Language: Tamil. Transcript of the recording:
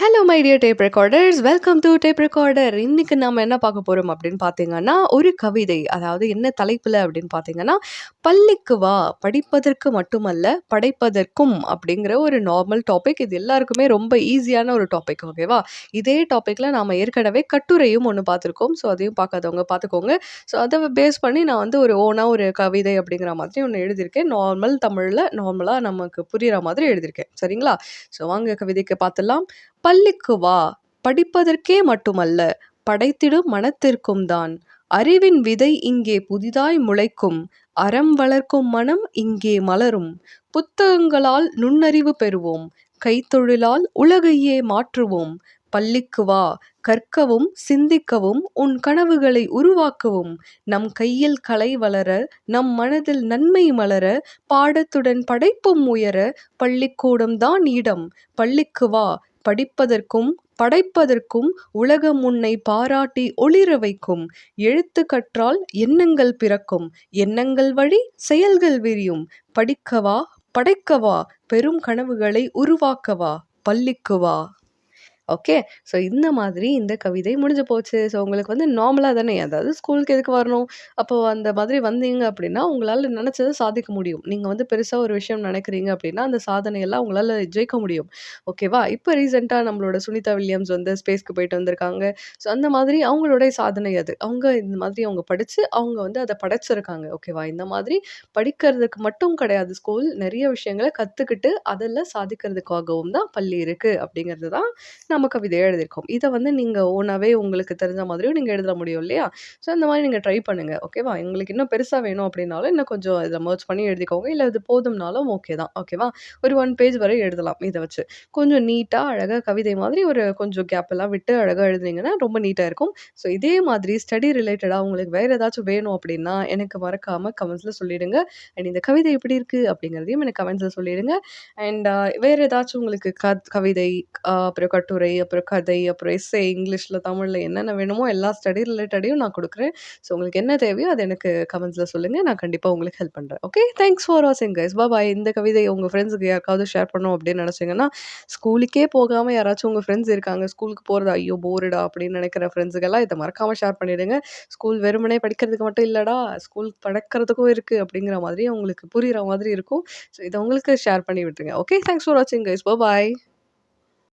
Hello my dear tape recorders welcome to tape recorder இன்றைக்கி நம்ம என்ன பார்க்க போகிறோம் அப்படின்னு பார்த்தீங்கன்னா ஒரு கவிதை அதாவது என்ன தலைப்பில் அப்படின்னு பார்த்தீங்கன்னா பள்ளிக்கு வா படிப்பதற்கு மட்டுமல்ல படைப்பதற்கும் அப்படிங்கிற ஒரு நார்மல் டாபிக் இது எல்லாருக்குமே ரொம்ப ஈஸியான ஒரு டாபிக் ஓகேவா இதே டாப்பிக்கில் நாம் ஏற்கனவே கட்டுரையும் ஒன்று பார்த்துருக்கோம். ஸோ அதையும் பார்க்காதவங்க பார்த்துக்கோங்க. ஸோ அதை பேஸ் பண்ணி நான் வந்து ஒரு ஓனாக ஒரு கவிதை அப்படிங்கிற மாதிரி ஒன்று எழுதியிருக்கேன். நார்மல் தமிழில் நார்மலாக நமக்கு புரிகிற மாதிரி எழுதியிருக்கேன். சரிங்களா? ஸோ வாங்க கவிதைக்கு பார்த்துலாம் பள்ளிக்கு வா. படிப்பதற்கே மட்டுமல்ல படைத்திடும் மனத்திற்கும் தான். அறிவின் விதை இங்கே புதிதாய் முளைக்கும். அறம் வளர்க்கும் மனம் இங்கே மலரும். புத்தகங்களால் நுண்ணறிவு பெறுவோம். கைத்தொழிலால் உலகையே மாற்றுவோம். பள்ளிக்கு வா. கற்கவும் சிந்திக்கவும் உன் கனவுகளை உருவாக்கவும். நம் கையில் கலை வளர நம் மனதில் நன்மை மலர பாடத்துடன் படைப்பும் உயர பள்ளிக்கூடம் தான் இடம். பள்ளிக்கு வா. படிப்பதற்கும் படைப்பதற்கும் உலகம் உன்னை பாராட்டி ஒளிர வைக்கும். எழுத்து கற்றால் எண்ணங்கள் பிறக்கும். எண்ணங்கள் வழி செயல்கள் விரியும். படிக்கவா படைக்கவா பெரும் கனவுகளை உருவாக்கவா பள்ளிக்கு வா. ஓகே ஸோ இந்த மாதிரி இந்த கவிதை முடிஞ்சு போச்சு. ஸோ உங்களுக்கு வந்து நார்மலாக தானே? அதாவது ஸ்கூலுக்கு எதுக்கு வரணும்? அப்போ அந்த மாதிரி வந்தீங்க அப்படின்னா உங்களால் நினச்சதை சாதிக்க முடியும். நீங்கள் வந்து பெருசாக ஒரு விஷயம் நினைக்கிறீங்க அப்படின்னா அந்த சாதனையெல்லாம் உங்களால் ஜெயிக்க முடியும். ஓகேவா இப்போ ரீசெண்டாக நம்மளோட சுனிதா வில்லியம்ஸ் வந்து ஸ்பேஸ்க்கு போயிட்டு வந்திருக்காங்க. ஸோ அந்த மாதிரி அவங்களுடைய சாதனை அது. அவங்க இந்த மாதிரி அவங்க படித்து அவங்க வந்து அதை படைச்சிருக்காங்க. ஓகேவா இந்த மாதிரி படிக்கிறதுக்கு மட்டும் கிடையாது. ஸ்கூல் நிறைய விஷயங்களை கற்றுக்கிட்டு அதில் சாதிக்கிறதுக்காகவும் தான் பள்ளி இருக்குது அப்படிங்கிறது தான் நம்ம கவிதையை எழுதியிருக்கோம். இதை வந்து நீங்கள் ஓனாகவே உங்களுக்கு தெரிஞ்ச மாதிரியும் நீங்கள் எழுத முடியும் இல்லையா? ஸோ அந்த மாதிரி நீங்கள் ட்ரை பண்ணுங்கள் ஓகேவா உங்களுக்கு இன்னும் பெருசாக வேணும் அப்படின்னாலும் இன்னும் கொஞ்சம் இதில் மர்ச் பண்ணி எழுதிக்கோங்க. இல்லை இது போதும்னாலும் ஓகே தான். ஓகேவா ஒரு ஒன் பேஜ் வரை எழுதலாம் இதை வச்சு. கொஞ்சம் நீட்டாக அழகாக கவிதை மாதிரி ஒரு கொஞ்சம் கேப் எல்லாம் விட்டு அழகாக எழுதுனீங்கன்னா ரொம்ப நீட்டாக இருக்கும். ஸோ இதே மாதிரி ஸ்டடி ரிலேட்டடாக உங்களுக்கு வேறு ஏதாச்சும் வேணும் அப்படின்னா எனக்கு மறக்காமல் கமெண்ட்ஸில் சொல்லிடுங்க. அண்ட் இந்த கவிதை எப்படி இருக்குது அப்படிங்கிறதையும் எனக்கு கமெண்ட்ஸில் சொல்லிடுங்க. அண்ட் வேறு ஏதாச்சும் உங்களுக்கு க கவிதை அப்புறம் கட்டுரை அப்புறம் கதை அப்புறம் எஸ்ஸே இங்கிலீஷில் தமிழில் என்னென்ன வேணுமோ எல்லா ஸ்டடி ரிலேட்டடையும் நான் கொடுக்குறேன். ஸோ உங்களுக்கு என்ன தேவையோ அதை எனக்கு கமெண்ட்ஸில் சொல்லுங்கள் நான் கண்டிப்பாக உங்களுக்கு ஹெல்ப் பண்ணுறேன் ஓகே தேங்க்ஸ் ஃபார் வாட்சிங் கைஸ் பாய் இந்த கவிதை உங்கள் ஃப்ரெண்ட்ஸுக்கு யாருக்காவது ஷேர் பண்ணோம் அப்படின்னு நினச்சிங்கன்னா ஸ்கூலுக்கே போகாமல் யாராச்சும் உங்கள் ஃப்ரெண்ட்ஸ் இருக்காங்க ஸ்கூலுக்கு போகிறது ஐயோ போருடா அப்படின்னு நினைக்கிற ஃப்ரெண்ட்ஸுக்கெல்லாம் இதை மறக்காமல் ஷேர் பண்ணிவிடுங்க ஸ்கூல் வெறுமனே படிக்கிறதுக்கு மட்டும் இல்லைடா ஸ்கூல் படைக்கிறதுக்கும் இருக்குது அப்படிங்கிற மாதிரி உங்களுக்கு புரிகிற மாதிரி இருக்கும். ஸோ இதை உங்களுக்கு ஷேர் பண்ணி விட்டுருங்க. ஓகே தேங்க்ஸ் ஃபார் வாட்சிங் கைஸ் பாய்